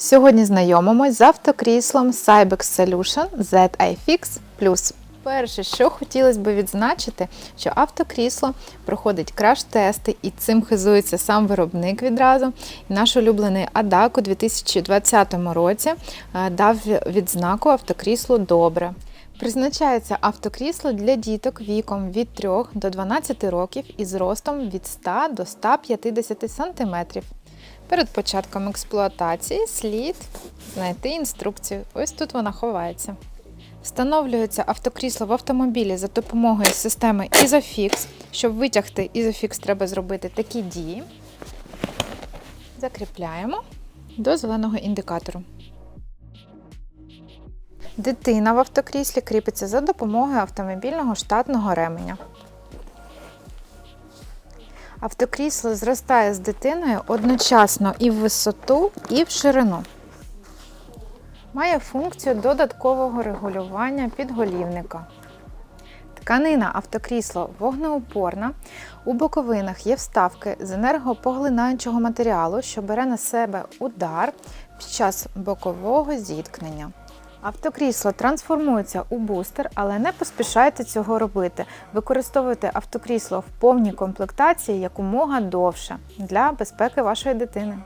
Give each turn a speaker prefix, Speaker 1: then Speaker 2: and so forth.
Speaker 1: Сьогодні знайомимось з автокріслом Cybex Solution ZIFix Plus. Перше, що хотілося б відзначити, що автокрісло проходить краш-тести, і цим хизується сам виробник відразу. Наш улюблений ADAC у 2020 році е, дав відзнаку автокріслу добре. Призначається автокрісло для діток віком від 3 до 12 років і зростом від 100 до 150 см. Перед початком експлуатації слід знайти інструкцію. Ось тут вона ховається. Встановлюється автокрісло в автомобілі за допомогою системи Isofix. Щоб витягти Isofix, треба зробити такі дії. Закріпляємо до зеленого індикатору. Дитина в автокріслі кріпиться за допомогою автомобільного штатного ременя. Автокрісло зростає з дитиною одночасно і в висоту, і в ширину. Має функцію додаткового регулювання підголівника. Тканина автокрісло вогнеупорна. У боковинах є вставки з енергопоглинаючого матеріалу, що бере на себе удар під час бокового зіткнення. Автокрісло трансформується у бустер, але не поспішайте цього робити. Використовуйте автокрісло в повній комплектації якомога довше для безпеки вашої дитини.